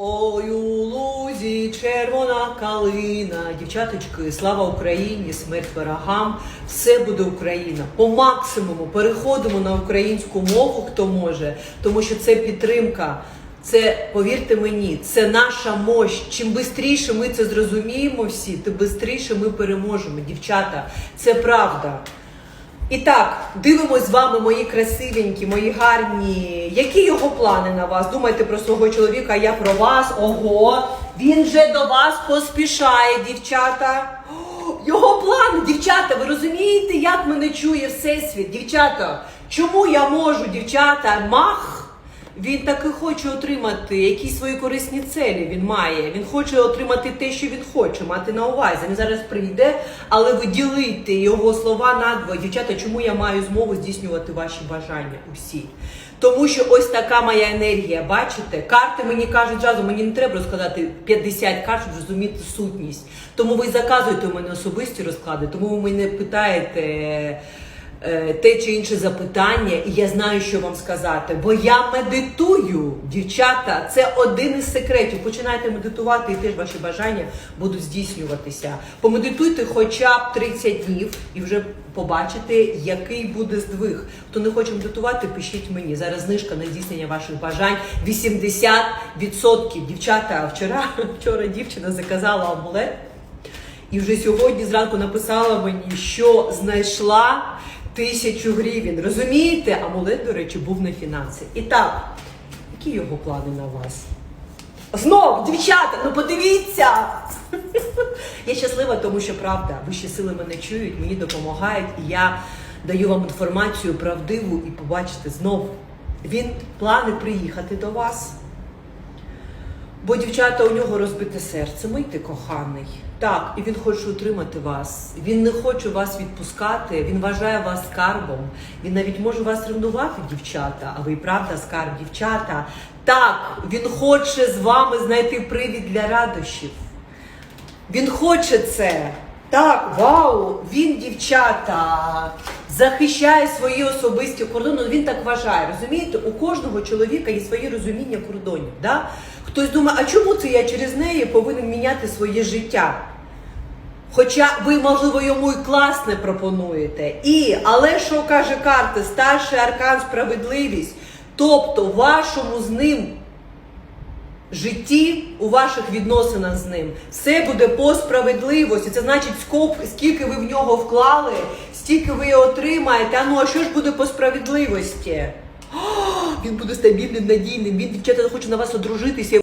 Ой, у лузі червона калина. Дівчаточки, слава Україні, смерть ворогам. Все буде Україна. По максимуму переходимо на українську мову, хто може, тому що це підтримка. Це, повірте мені, це наша мощь. Чим швидше ми це зрозуміємо всі, тим швидше ми переможемо. Дівчата, це правда. І так, дивимось з вами, мої красивенькі, мої гарні. Які його плани на вас? Думайте про свого чоловіка, я про вас. Ого, він же до вас поспішає, дівчата. Його плани, дівчата, ви розумієте, як мене чує Всесвіт? Дівчата, чому я можу, дівчата, мах? Він таки хоче отримати якісь свої корисні цілі. Він має. Він хоче отримати те, що він хоче, мати на увазі. Він зараз прийде, але ви ділите його слова надвоє. Дівчата, чому я маю змогу здійснювати ваші бажання усі? Тому що ось така моя енергія, бачите? Карти мені кажуть, зразу мені не треба розкладати 50 карт, щоб зрозуміти сутність. Тому ви заказуєте у мене особисті розклади, тому ви мене питаєте те чи інше запитання, і я знаю, що вам сказати. Бо я медитую, дівчата. Це один із секретів. Починайте медитувати, і теж ваші бажання будуть здійснюватися. Помедитуйте хоча б 30 днів і вже побачите, який буде здвиг. Хто не хоче медитувати, пишіть мені. Зараз знижка на здійснення ваших бажань 80%. Дівчата, вчора, вчора дівчина заказала амулет. І вже сьогодні зранку написала мені, що знайшла тисячу гривень. Розумієте? Амулет, до речі, був на фінанси. І так, які його плани на вас? Знов, дівчата, ну подивіться! Я щаслива, тому що правда, вищі сили мене чують, мені допомагають, і я даю вам інформацію правдиву і побачите знов. Він плани приїхати до вас. Бо дівчата у нього розбите серце, мийте коханий. Так, і він хоче утримати вас. Він не хоче вас відпускати. Він вважає вас скарбом. Він навіть може вас ревнувати, дівчата. А ви правда скарб, дівчата. Так, він хоче з вами знайти привід для радощів. Він хоче це. Так, вау! Він, дівчата, захищає свої особисті кордони. Ну, Він так вважає. Розумієте, у кожного чоловіка є своє розуміння кордонів. Да? Хтось думає, а чому це я через неї повинен міняти своє життя? Хоча ви, можливо, йому і класне пропонуєте. І, але що каже карта, старший аркан справедливість, тобто в вашому з ним житті, у ваших відносинах з ним, все буде по справедливості. Це значить, скільки ви в нього вклали, стільки ви отримаєте. А ну а що ж буде по справедливості? Він буде стабільним, надійним. Він дівчата хоче на вас одружитися.